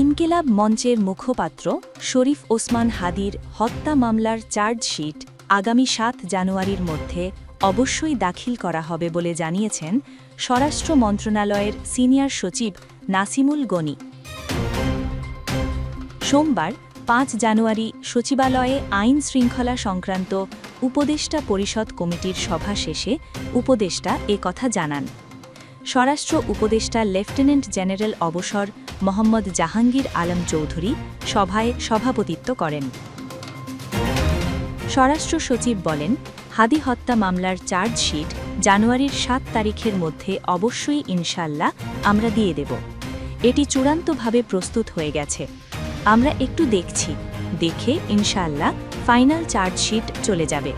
ইনকিলাব মঞ্চের মুখপাত্র শরীফ ওসমান হাদির হত্যা মামলার চার্জশিট আগামী সাত জানুয়ারির মধ্যে অবশ্যই দাখিল করা হবে বলে জানিয়েছেন স্বরাষ্ট্র মন্ত্রণালয়ের সিনিয়র সচিব নাসিমুল গনি। সোমবার পাঁচ জানুয়ারি সচিবালয়ে আইন শৃঙ্খলা সংক্রান্ত উপদেষ্টা পরিষদ কমিটির সভা শেষে উপদেষ্টা কথা জানান। স্বরাষ্ট্র উপদেষ্টা লেফটেন্যান্ট জেনারেল অবসর মোহাম্মদ জাহাঙ্গীর আলম চৌধুরী সভায় সভাপতিত্ব করেন। স্বরাষ্ট্র সচিব বলেন, হাদি হত্যা মামলার চার্জশিট জানুয়ারির সাত তারিখের মধ্যে অবশ্যই ইনশাল্লাহ আমরা দিয়ে দেব। এটি চূড়ান্তভাবে প্রস্তুত হয়ে গেছে। আমরা একটু দেখছি, দেখে ইনশাল্লাহ ফাইনাল চার্জশিট চলে যাবে।